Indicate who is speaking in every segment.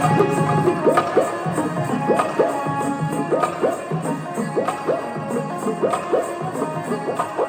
Speaker 1: Thank you.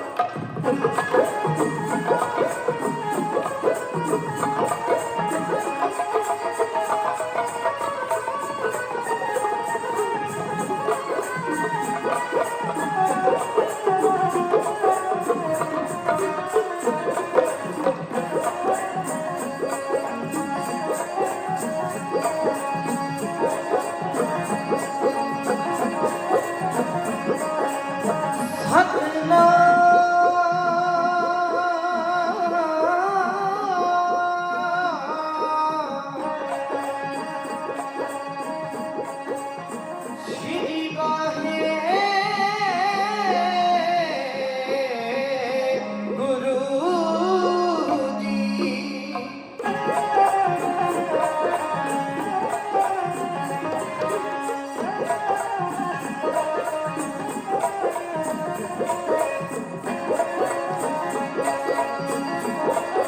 Speaker 1: Thank you.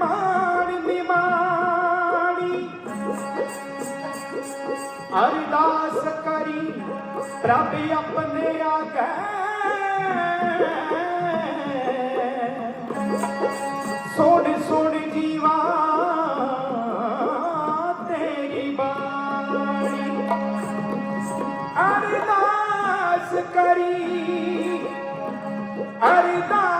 Speaker 1: ਮੈਂ ਮਾਨ ਅਰਦਾਸ ਕਰੀ ਪ੍ਰਭ ਆਪਣੇ ਆਗੇ। ਸੋਣ ਸੋਣ ਜੀਵਾ, ਤੇਰੀ ਬਾਣੀ। ਅਰਦਾਸ ਕਰੀ, ਅਰਦਾਸ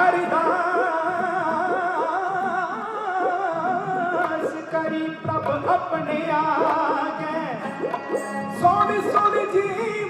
Speaker 1: ਅਰਦਾਸ ਕਰੀ ਪ੍ਰਭ ਆਪਣੇ ਆਗੇ ਸੋਹਣੀ ਸੋਹਣੀ ਜੀ